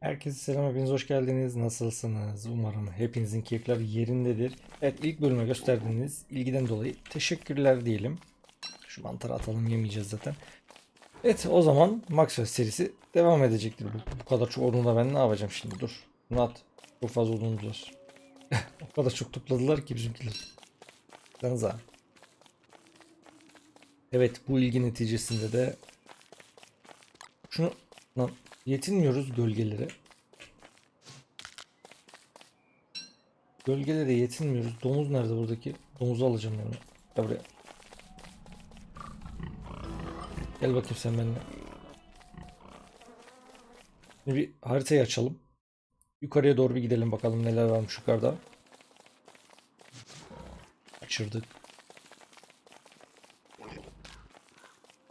Herkese selam, hepiniz hoş geldiniz. Nasılsınız? Umarım hepinizin keyifler yerindedir. Evet, ilk bölüme gösterdiğiniz ilgiden dolayı teşekkürler diyelim. Şu mantarı atalım, yemeyeceğiz zaten. Evet, o zaman Maxwell serisi devam edecektir. Bu, bu kadar çok odunla ben ne yapacağım şimdi? Dur, bunu at. Çok fazla odunumuz var. o kadar çok topladılar ki bizimkiler. Baksanıza. Evet, bu ilgi neticesinde de şunu lan yetinmiyoruz gölgelere. Gölgelere yetinmiyoruz. Domuz nerede buradaki? Domuzu alacağım yani. Gel buraya. Gel bakayım sen benimle. Şimdi bir haritayı açalım. Yukarıya doğru bir gidelim bakalım neler varmış yukarıda. Kaçırdık.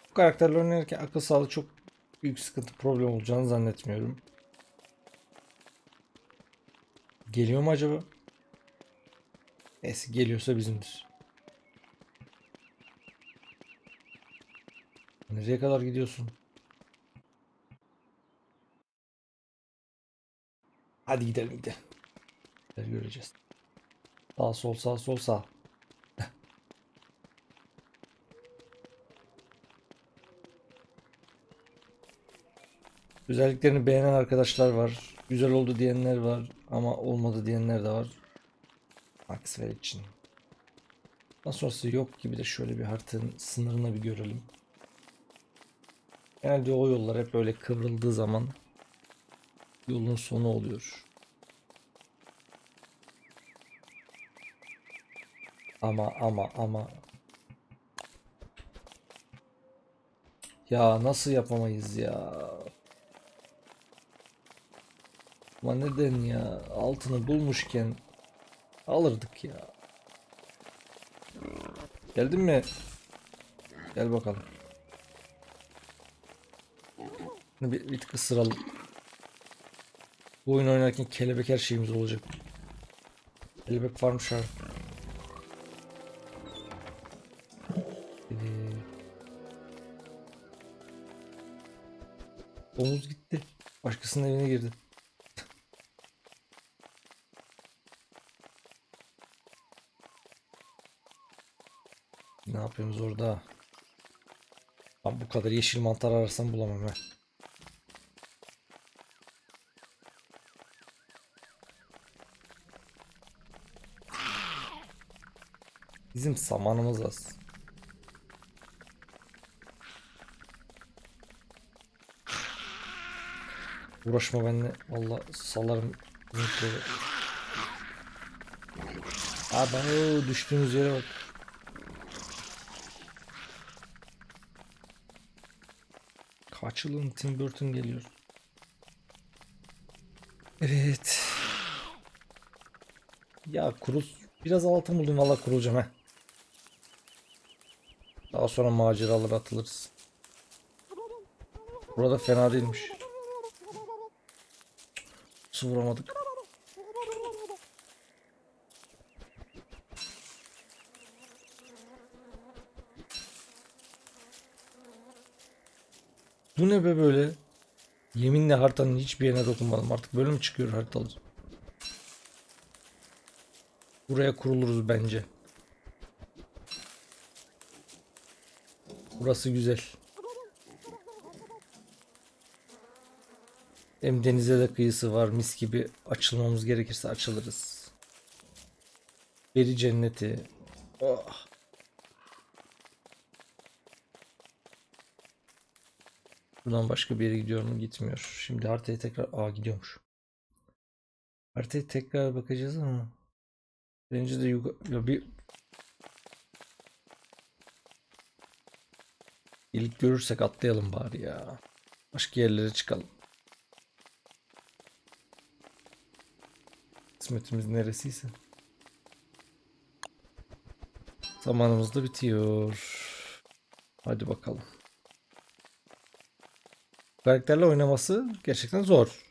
Bu karakterle oynarken akıl sağlığı çok büyük sıkıntı problem olacağını zannetmiyorum. Geliyor mu acaba? Neyse geliyorsa bizimdir. Nereye kadar gidiyorsun? Hadi gidelim gidelim. Göreceğiz. Sağ sol sağ sol sağ. Özelliklerini beğenen arkadaşlar var. Güzel oldu diyenler var ama olmadı diyenler de var. Maxwell için. Daha sonrası yok gibi de şöyle bir haritanın sınırına bir görelim. Genelde o yollar hep böyle kıvrıldığı zaman yolun sonu oluyor. Ama ama ama ya nasıl yapamayız ya? Ama neden ya? Altını bulmuşken alırdık ya. Geldin mi? Gel bakalım. Bir, bir tık ısıralım. Bu oyun oynarken kelebek her şeyimiz olacak. Kelebek varmış abi. Ee, Domuz gitti. Başkasının evine girdi. Ne yapıyoruz orada? Ben bu kadar yeşil mantar ararsam bulamam ha. Bizim samanımız az. Uğraşma benimle. Valla salarım. Abi o düştüğümüz yere bak. Kaçılın Tim Burton geliyor. Evet. Ya kurul. Biraz altın buldum valla kurulacağım he. Daha sonra maceralara atılırız. Burada fena değilmiş. Su vuramadık. Bu ne be böyle? Yeminle haritanın hiçbir yerine dokunmadım. Artık böyle mi çıkıyor haritalar? Buraya kuruluruz bence. Burası güzel. Hem denize de kıyısı var. Mis gibi açılmamız gerekirse açılırız. Beri cenneti. Oh. Buradan başka bir yere gidiyor mu? Gitmiyor. Şimdi haritaya tekrar... Aa gidiyormuş. Haritaya tekrar bakacağız ama. Bence de yukarı... Ya bir... İlk görürsek atlayalım bari ya. Başka yerlere çıkalım. Kısmetimiz neresiyse. Zamanımız da bitiyor. Hadi bakalım. Karakterle oynaması gerçekten zor.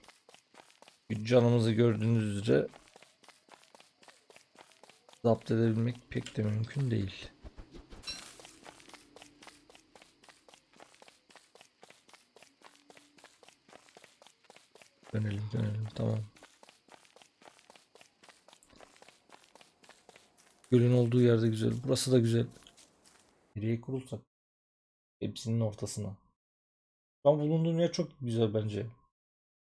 Canımızı gördüğünüz üzere zapt edebilmek pek de mümkün değil. Dönelim dönelim tamam. Gölün olduğu yerde güzel. Burası da güzel. Nereye kurulsak? Hepsinin ortasına. An bulunduğum yer çok güzel bence.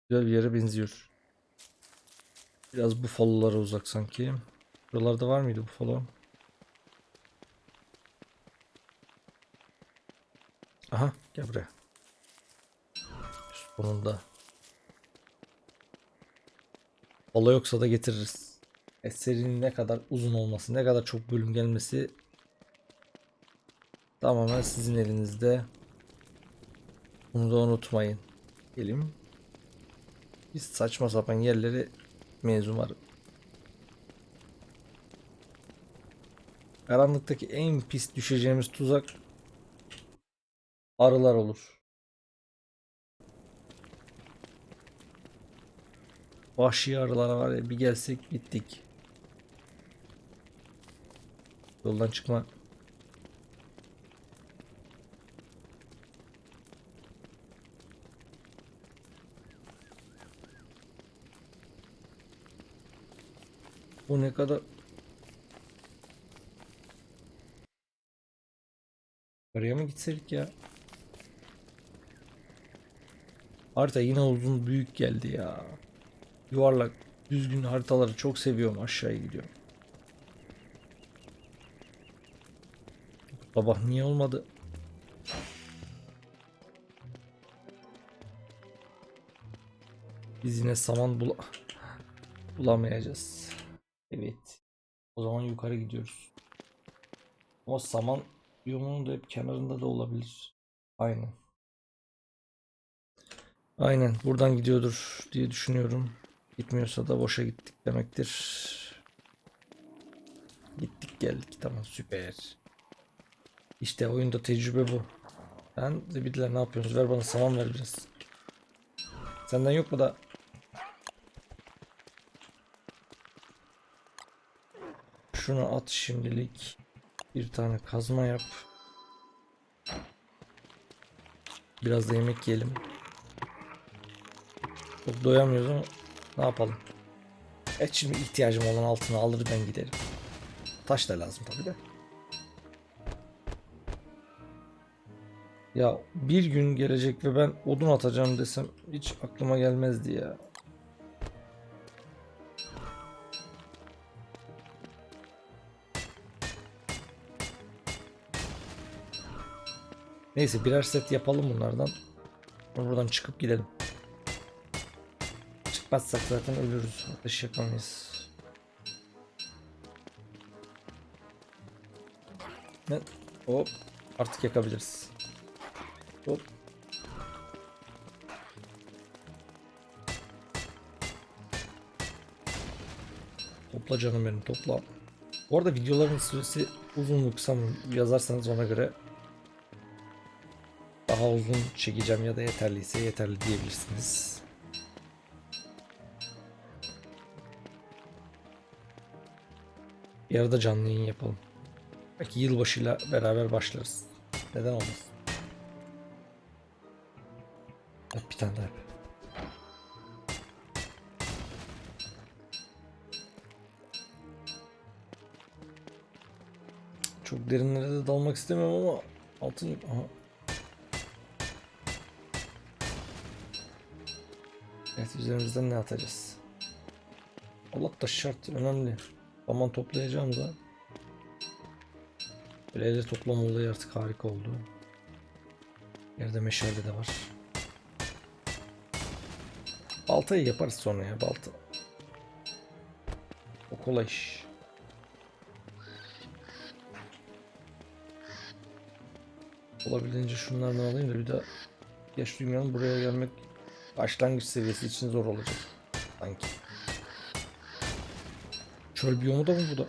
Güzel bir yere benziyor. Biraz bufalolara uzak sanki. Buralarda var mıydı bufalo? Aha gel buraya. Sonunda. Bala yoksa da getiririz. E, ne kadar uzun olması, ne kadar çok bölüm gelmesi tamamen sizin elinizde. Bunu da unutmayın. Gelim. Biz saçma sapan yerleri mezun var. Karanlıktaki en pis düşeceğimiz tuzak arılar olur. Vahşi arılara var ya bir gelsek gittik. Yoldan çıkma. Bu ne kadar Oraya mı gitseydik ya? Harita yine uzun büyük geldi ya. Yuvarlak düzgün haritaları çok seviyorum aşağıya gidiyorum. Baba niye olmadı? Biz yine saman bula bulamayacağız. Evet. O zaman yukarı gidiyoruz. Ama saman yomunun da hep kenarında da olabilir. Aynen. Aynen buradan gidiyordur diye düşünüyorum. Gitmiyorsa da boşa gittik demektir. Gittik geldik tamam süper. İşte oyunda tecrübe bu. Ben Zibidiler ne yapıyorsunuz? Ver bana saman ver biraz. Senden yok mu da? Şunu at şimdilik. Bir tane kazma yap. Biraz da yemek yiyelim. Çok doyamıyoruz ama ne yapalım. Et şimdi ihtiyacım olan altını alır ben giderim. Taş da lazım tabi de. Ya bir gün gelecek ve ben odun atacağım desem hiç aklıma gelmezdi ya. Neyse birer set yapalım bunlardan. Buradan çıkıp gidelim. Çıkmazsak zaten ölürüz. Ateş yakamayız. Ne? Hop. Artık yakabiliriz. Hop. Topla canım benim topla. Bu arada videoların süresi uzun mu kısa mı yazarsanız ona göre daha uzun çekeceğim ya da yeterliyse yeterli diyebilirsiniz. Bir arada canlı yayın yapalım. Belki yılbaşıyla beraber başlarız. Neden olmaz? Yap bir tane daha yap. Çok derinlere de dalmak istemiyorum ama altın. Aha. Evet üzerimizden ne atacağız? Allah da şart önemli. Zaman toplayacağım da. Böyle elle toplama olayı artık harika oldu. Yerde meşale de var. Baltayı yaparız sonra ya balta. O kolay iş. Olabildiğince şunlardan alayım da bir daha yaş duymayalım. Buraya gelmek başlangıç seviyesi için zor olacak. Sanki. Çöl biyomu da mı bu da?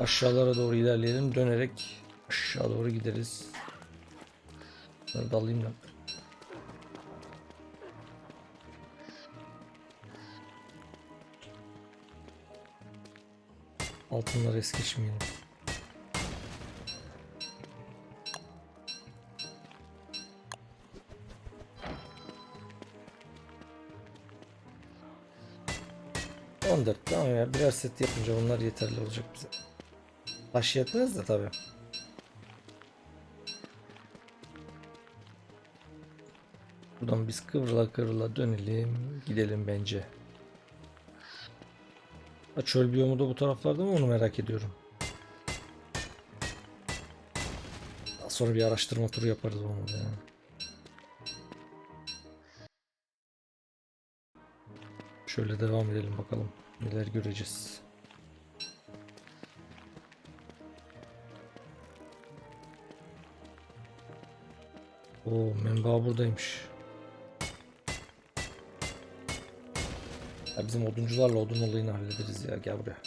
Aşağılara doğru ilerleyelim. Dönerek aşağı doğru gideriz. Bunları da alayım da. Altınları es geçmeyelim. Tamam ya birer set yapınca bunlar yeterli olacak bize. Taş yetmez de tabii. Buradan biz kıvrıla kıvrıla dönelim. Gidelim bence. Ha, çöl biyomu da bu taraflarda mı onu merak ediyorum. Daha sonra bir araştırma turu yaparız onu da ya. Şöyle devam edelim bakalım. Neler göreceğiz. Oo, menba buradaymış. Bizim oduncularla odun olayını hallederiz ya. Gel buraya.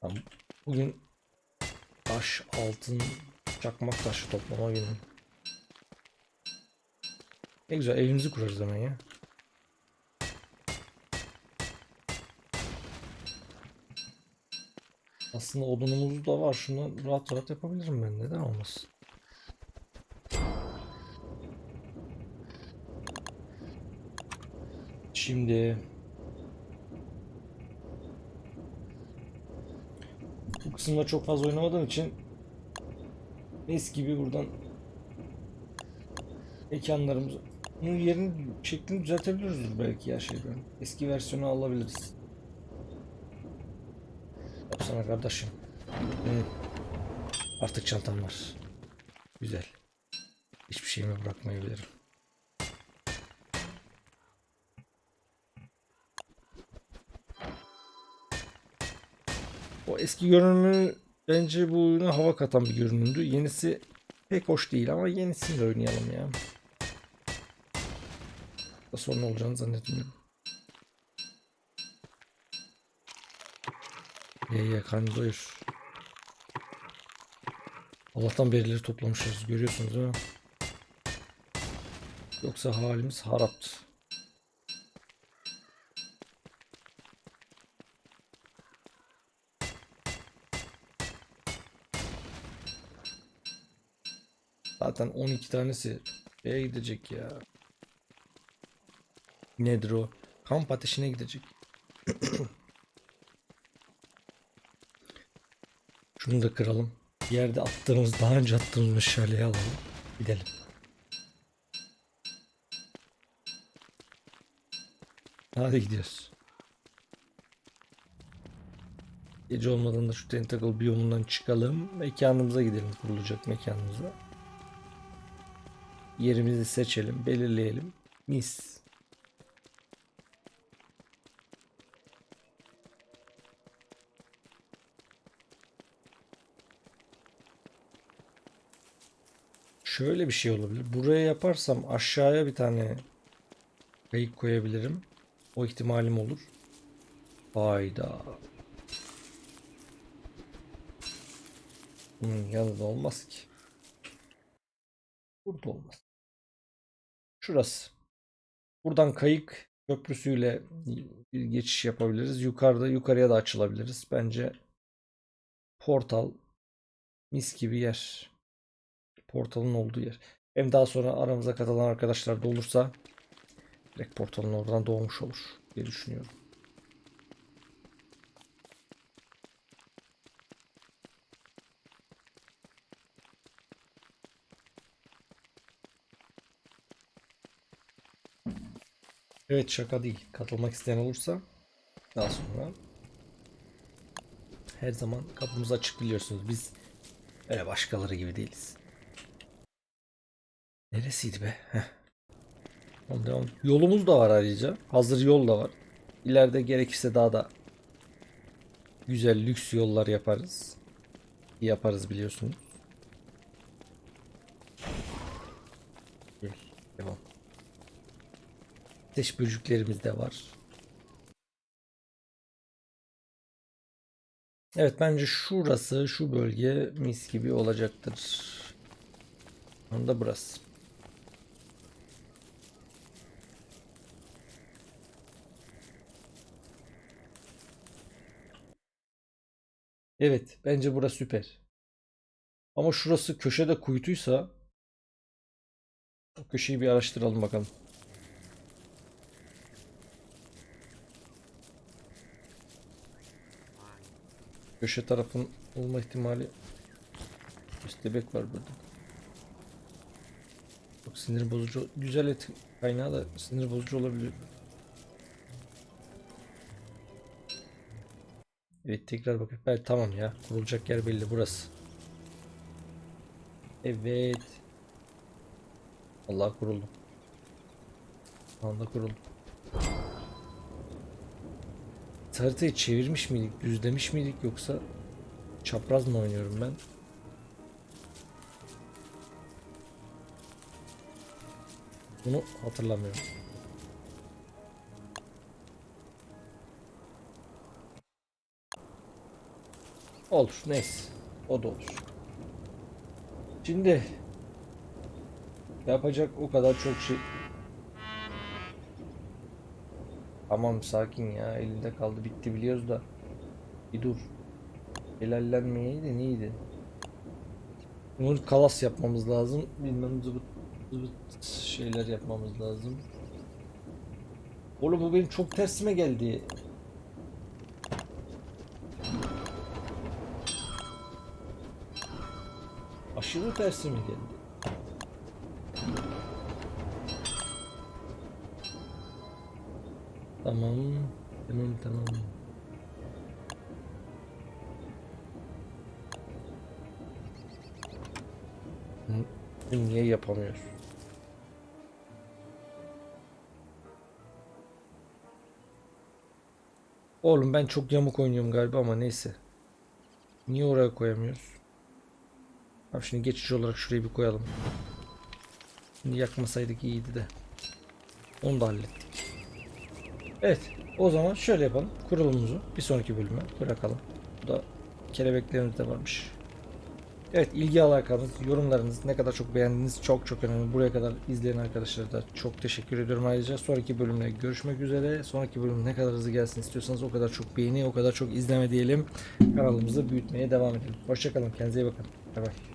Tamam. Bugün taş, altın, çakmak taşı toplama günü. Ne güzel evimizi kurarız hemen ya. Aslında odunumuz da var. Şunu rahat rahat yapabilirim ben. Neden olmasın? Şimdi bu kısımda çok fazla oynamadığım için es gibi buradan mekanlarımızı bunun yerini şeklini düzeltebiliriz belki ya şeyden. Eski versiyonu alabiliriz. Yapsana kardeşim. Hı. Artık çantam var. Güzel. Hiçbir şeyimi bırakmayabilirim. O eski görünümü bence bu oyuna hava katan bir görünümdü. Yenisi pek hoş değil ama yenisini de oynayalım ya. Da sorun olacağını zannetmiyorum. Ye ye karnı doyur. Allah'tan berileri toplamışız görüyorsunuz değil mi? Yoksa halimiz haraptı. Zaten 12 tanesi şeye gidecek ya. Nedir o? Kamp ateşine gidecek. Şunu da kıralım. Yerde attığımız, daha önce attığımız meşaleyi alalım. Gidelim. Hadi gidiyoruz. Gece olmadan da şu tentacle biyomundan çıkalım. Mekanımıza gidelim. Kurulacak mekanımıza. Yerimizi seçelim, belirleyelim. Mis. Şöyle bir şey olabilir. Buraya yaparsam aşağıya bir tane kayık koyabilirim. O ihtimalim olur. Hayda. Bunun yanında olmaz ki. Burada olmaz. Şurası. Buradan kayık köprüsüyle geçiş yapabiliriz. Yukarıda yukarıya da açılabiliriz. Bence portal mis gibi yer. Portalın olduğu yer. Hem daha sonra aramıza katılan arkadaşlar da olursa direkt portalın oradan doğmuş olur diye düşünüyorum. Evet şaka değil. Katılmak isteyen olursa daha sonra her zaman kapımız açık biliyorsunuz. Biz öyle başkaları gibi değiliz. Neresiydi be? Heh. Yolumuz da var ayrıca. Hazır yol da var. İleride gerekirse daha da güzel lüks yollar yaparız. Yaparız biliyorsunuz. Devam. Ateş böceklerimiz de var. Evet bence şurası şu bölge mis gibi olacaktır. Onu da burası. Evet bence burası süper. Ama şurası köşede kuytuysa köşeyi bir araştıralım bakalım. Köşe tarafın olma ihtimali Köstebek var burada. Çok sinir bozucu. Güzel et kaynağı da sinir bozucu olabiliyor. Evet tekrar bakayım. Evet, tamam ya. Kurulacak yer belli burası. Evet. Allah kuruldu. Anda kuruldu. Haritayı çevirmiş miydik, düzlemiş miydik yoksa çapraz mı oynuyorum ben? Bunu hatırlamıyorum. Olur neyse. O da olur. Şimdi yapacak o kadar çok şey. Tamam sakin ya elinde kaldı bitti biliyoruz da. Bir dur. Helallenmeyeydi neydi? Bunu kalas yapmamız lazım. Bilmem zıbıt zıbıt şeyler yapmamız lazım. Oğlum bu benim çok tersime geldi. Aşırı tersime geldi. Tamam. Tamam tamam. Niye yapamıyoruz? Oğlum ben çok yamuk oynuyorum galiba ama neyse. Niye oraya koyamıyoruz? Abi şimdi geçici olarak şurayı bir koyalım. Şimdi yakmasaydık iyiydi de. Onu da hallettik. Evet. O zaman şöyle yapalım. Kurulumuzu bir sonraki bölüme bırakalım. Bu da kelebeklerimiz de varmış. Evet ilgi alakanız, yorumlarınız ne kadar çok beğendiğiniz çok çok önemli. Buraya kadar izleyen arkadaşlara da çok teşekkür ediyorum ayrıca. Sonraki bölümde görüşmek üzere. Sonraki bölüm ne kadar hızlı gelsin istiyorsanız o kadar çok beğeni, o kadar çok izleme diyelim. Kanalımızı büyütmeye devam edelim. Hoşçakalın. Kendinize iyi bakın. Bay bay.